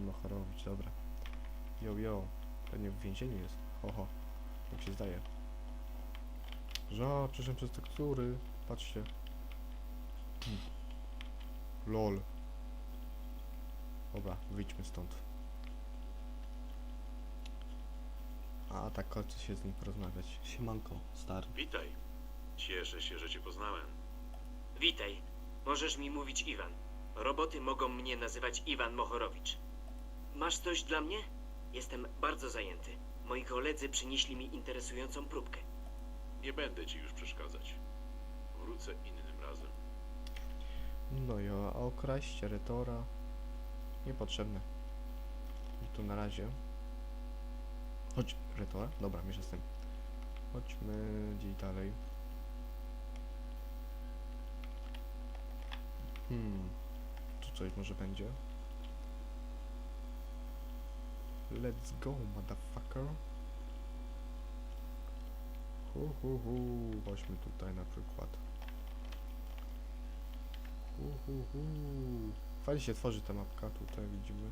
Mocharowicz, dobra. Yo, yo. Pewnie w więzieniu jest. Ho, ho. Jak się zdaje. Ża, przeszedłem przez tektury. Patrzcie. Hmm. LOL. Dobra, wyjdźmy stąd. A tak kończy się z nim porozmawiać. Siemanko, stary. Witaj. Cieszę się, że cię poznałem. Witaj. Możesz mi mówić Iwan. Roboty mogą mnie nazywać Iwan Mochorowicz. Masz coś dla mnie? Jestem bardzo zajęty. Moi koledzy przynieśli mi interesującą próbkę. Nie będę ci już przeszkadzać. Wrócę innym razem. No i a okraść Retora. Niepotrzebne. I tu na razie. Chodź, Retora? Dobra, mierz z tym. Chodźmy gdzieś dalej. Hmm. Tu coś może będzie. Let's go, motherfucker. Hu, hu, hu. Chodźmy tutaj na przykład. Uhuhu. Fajnie się tworzy ta mapka, tutaj widzimy.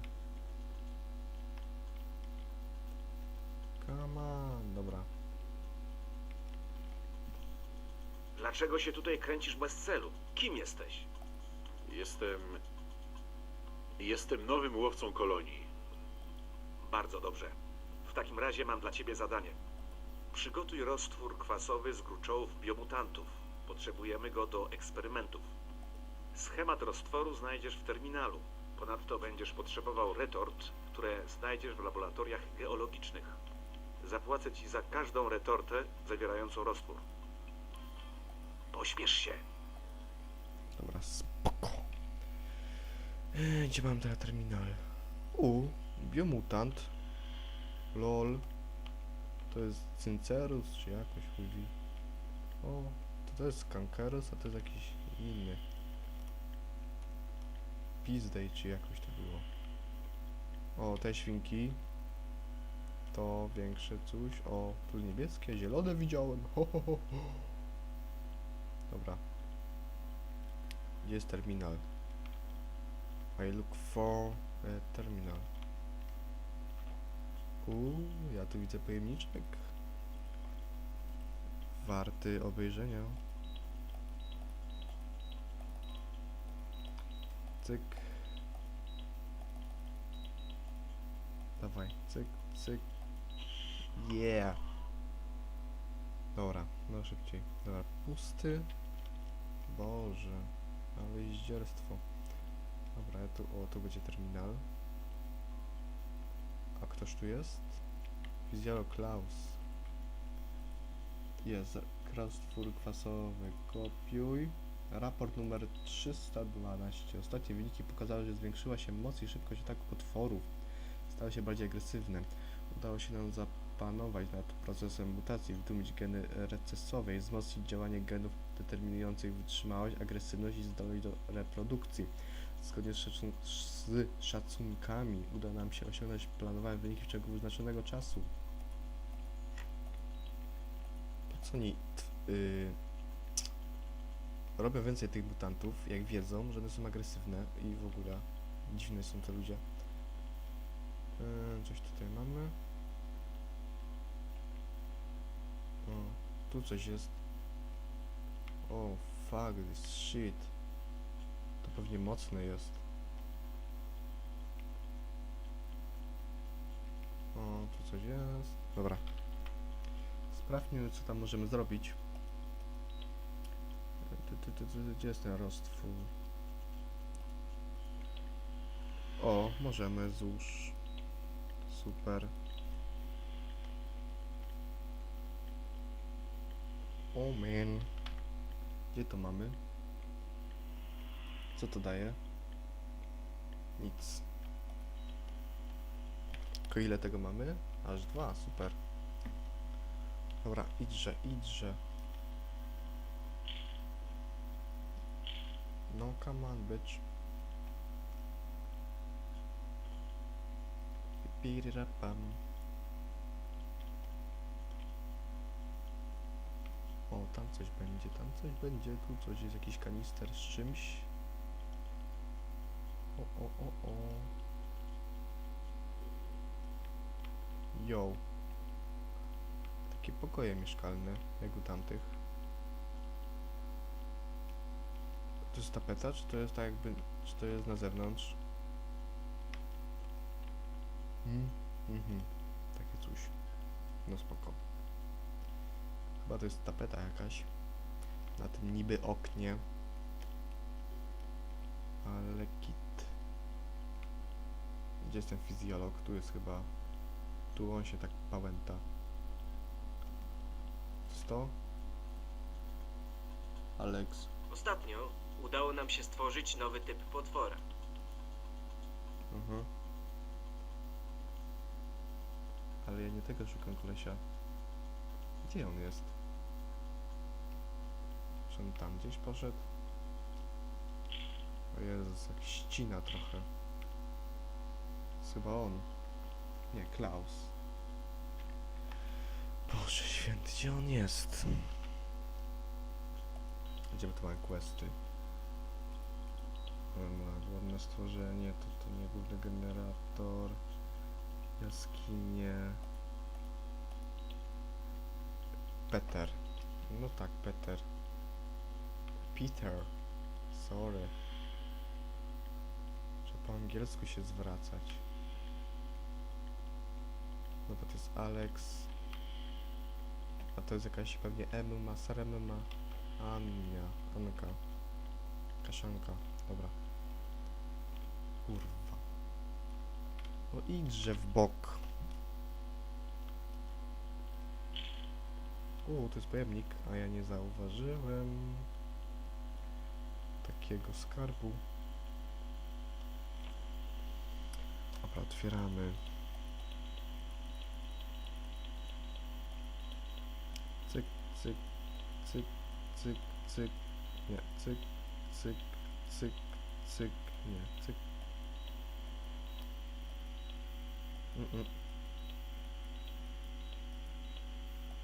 Come on, dobra. Dlaczego się tutaj kręcisz bez celu? Kim jesteś? Jestem... Jestem nowym łowcą kolonii. Bardzo dobrze. W takim razie mam dla ciebie zadanie. Przygotuj roztwór kwasowy z gruczołów biomutantów. Potrzebujemy go do eksperymentów. Schemat roztworu znajdziesz w terminalu. Ponadto będziesz potrzebował retort, które znajdziesz w laboratoriach geologicznych. Zapłacę ci za każdą retortę zawierającą roztwór. Pośpiesz się. Dobra, spoko. Eee, Gdzie mam ten terminal? U, biomutant. Lol. To jest Cyncerus, czy jakoś chodzi. O, to, to jest Kankerus, a to jest jakiś inny. Pizdej, czy jakoś to było. O, te świnki. To większe coś. O, tu niebieskie, zielone widziałem. Ho, ho, ho. Dobra. Gdzie jest terminal? I look for a terminal. Uuu, ja tu widzę pojemniczek. Warty obejrzenia. Cyk. Dawaj, cyk, cyk. Yeah. Dobra, no szybciej. Dobra, pusty. Boże, ale jeździerstwo. Dobra, tu, o, tu będzie terminal. A ktoś tu jest? Fizjolo Klaus. Jest, krastwór kwasowy. Kopiuj. Raport numer 312. Ostatnie wyniki pokazały, że zwiększyła się moc i szybkość ataku potworów. Stały się bardziej agresywne. Udało się nam zapanować nad procesem mutacji, wytłumić geny recesowe i wzmocnić działanie genów determinujących wytrzymałość, agresywność i zdolność do reprodukcji. Zgodnie z, szacun z szacunkami uda nam się osiągnąć planowane wyniki w ciągu wyznaczonego czasu. Po co oni t- y, robią więcej tych mutantów, jak wiedzą, że one są agresywne i w ogóle dziwne są te ludzie. Yy, coś tutaj mamy. O, tu coś jest. O, fuck this shit. Pewnie mocne jest. O, tu coś jest. Dobra. Sprawdźmy, co tam możemy zrobić. Gdzie jest ten roztwór? O, możemy złóż. Super. O man. Gdzie to mamy? Co to daje? Nic. Tylko ile tego mamy? Aż dwa, super. Dobra, idźże, idźże. No come on, bitch. Pirirapam. O, tam coś będzie, tam coś będzie, tu coś jest, jakiś kanister z czymś. O, o. Yo. Takie pokoje mieszkalne, jak u tamtych. To jest tapeta, czy to jest tak jakby, czy to jest na zewnątrz? Hmm? Mhm. Takie coś. No spoko. Chyba to jest tapeta jakaś. Na tym niby oknie. Ale kit. Gdzie jest ten fizjolog? Tu jest chyba. Tu on się tak pałęta. 100? Alex. Ostatnio udało nam się stworzyć nowy typ potwora. Mhm. Ale ja nie tego szukam kolesia. Gdzie on jest? Czy on tam gdzieś poszedł? O Jezus, jak ścina trochę. To chyba on. Nie, Klaus. Boże święty, gdzie on jest? Gdzie tu mamy questy? Ładne, ładne stworzenie, to, to nie główny generator. Jaskinie. Peter. No tak, Peter. Peter. Sorry. Trzeba po angielsku się zwracać. To jest Alex. A to jest jakaś pewnie Emma, Saremma, Ania, Anka. Kaszanka. Dobra. Kurwa. No idźże w bok. U, to jest pojemnik, a ja nie zauważyłem takiego skarbu. Dobra, otwieramy. Cyk, cyk, cyk, cyk, nie, cyk, cyk, cyk, cyk, nie, cyk. Mm -mm.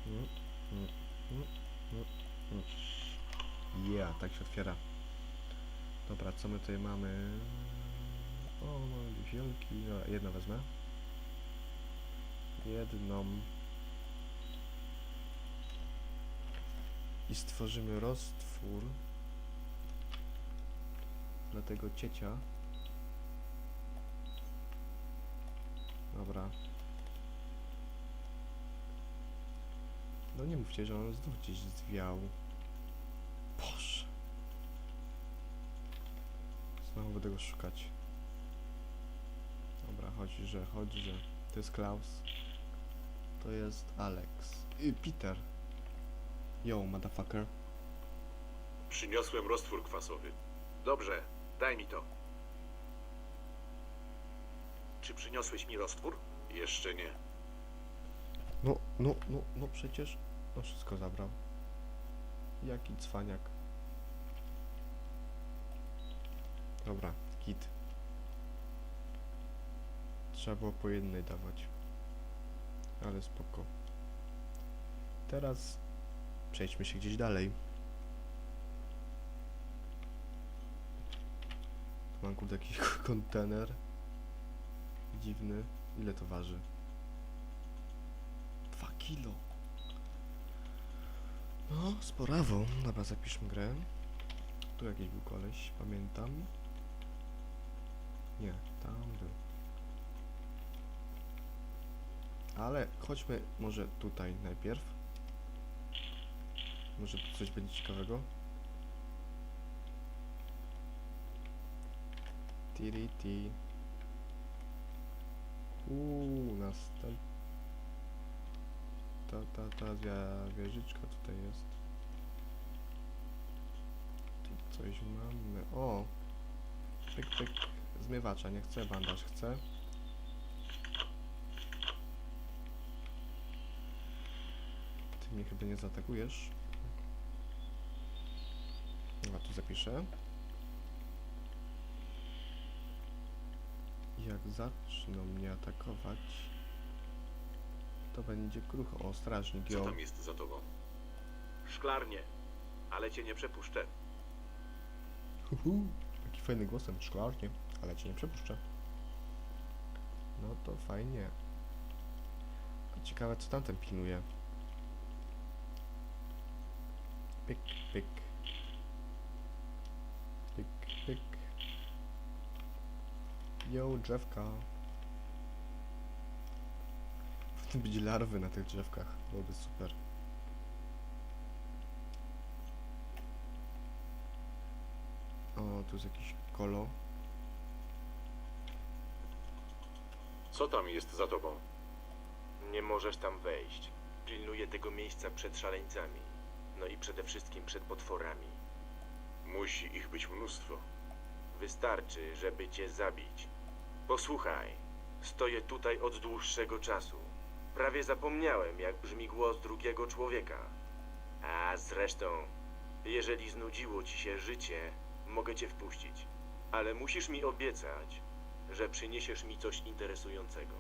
Mm, mm, tak się otwiera. Dobra, co my tutaj mamy? O, mamy wielki. Dobra, jedno wezmę. Jedną. I stworzymy roztwór. Dla tego ciecia. Dobra. No nie mówcie, że on znów gdzieś zwiał. Boże. Znowu będę go szukać. Dobra, chodzi, że chodzi, że to jest Klaus. To jest Alex. Y, Peter. Yo, motherfucker. Przyniosłem roztwór kwasowy. Dobrze, daj mi to. Czy przyniosłeś mi roztwór? Jeszcze nie. No, no, no, no przecież. No wszystko zabrał. Jaki cwaniak. Dobra, kit. Trzeba było po jednej dawać. Ale spoko. Teraz przejdźmy się gdzieś dalej. Mam kurde jakiś kontener. Dziwny. Ile to waży? 2 kilo. No, sporawo. Dobra, zapiszmy grę. Tu jakiś był koleś, pamiętam. Nie, tam był. Ale chodźmy może tutaj najpierw. Może tu coś będzie ciekawego. Tiri ti. Uuu, następny. Ta, ta, ta wieżyczka tutaj jest. Tu coś mamy. O! Pyk, pyk. Zmywacza, nie chcę, bandaż chcę. Ty mnie chyba nie zaatakujesz. Dobra, tu zapiszę. Jak zaczną mnie atakować, to będzie krucho. O, strażnik, Co tam jest za tobą? Szklarnie, ale cię nie przepuszczę. Uhu, Taki fajny głosem, szklarnie, ale cię nie przepuszczę. No to fajnie. Ciekawe co tamten pilnuje. Pyk. Pyk, pyk. Yo, drzewka. Powinny być larwy na tych drzewkach. Byłoby super. O, tu jest jakiś kolo. Co tam jest za tobą? Nie możesz tam wejść. Pilnuję tego miejsca przed szaleńcami. No i przede wszystkim przed potworami. Musi ich być mnóstwo. Wystarczy, żeby cię zabić. Posłuchaj, stoję tutaj od dłuższego czasu. Prawie zapomniałem, jak brzmi głos drugiego człowieka. A zresztą, jeżeli znudziło ci się życie, mogę cię wpuścić. Ale musisz mi obiecać, że przyniesiesz mi coś interesującego.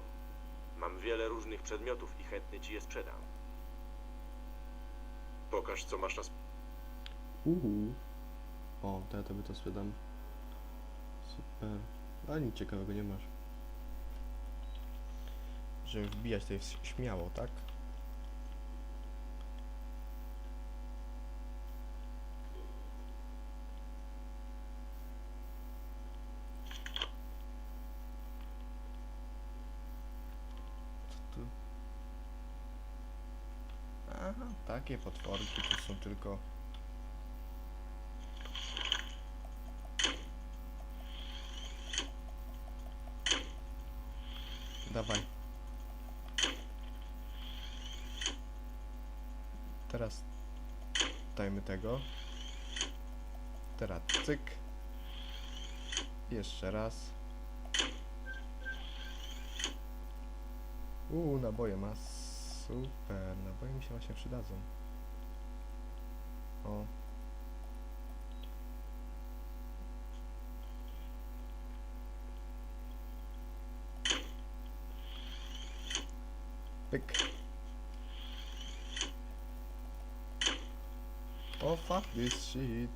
Mam wiele różnych przedmiotów i chętnie ci je sprzedam. Pokaż, co masz na sp- Uhu. O, to ja tobie to sprzedam. Super. A nic ciekawego nie masz. Żeby wbijać tutaj w- śmiało, tak? Aha, takie potworki to są tylko... Dawaj. Teraz dajmy tego. Teraz cyk. Jeszcze raz. Uuu, naboje ma. Super. Naboje mi się właśnie przydadzą. O. Pyk. Oh fuck this shit.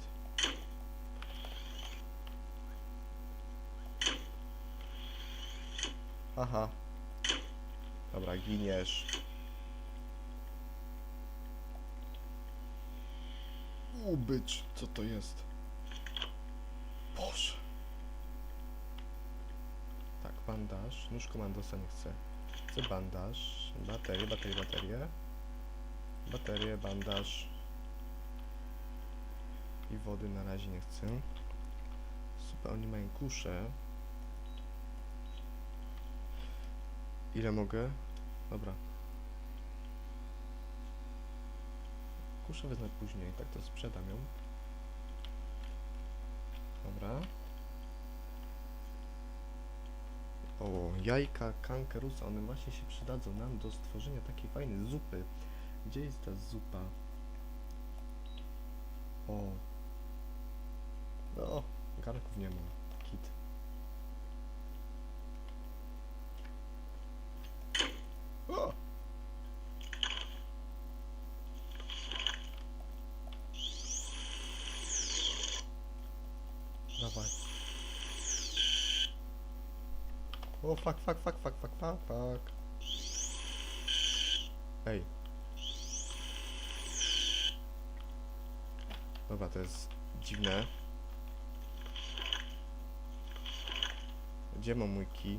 Aha. Dobra, giniesz. U, bycz, co to jest? Boże. Tak, bandaż. Nóż komandosa nie chcę. Chcę bandaż. Baterie, baterie, baterie. Baterie, bandaż. I wody na razie nie chcę. Super, mają kuszę. Ile mogę? Dobra. Kuszę wezmę później, tak to sprzedam ją. Dobra. O, jajka kankerusa, one właśnie się przydadzą nam do stworzenia takiej fajnej zupy. Gdzie jest ta zupa? O. No, garnków nie ma. Kit. O! Dawaj. O, fuck, fuck, fuck, fuck, fuck, fuck, fuck. Ej. Dobra, to jest dziwne. Gdzie mam mój kij?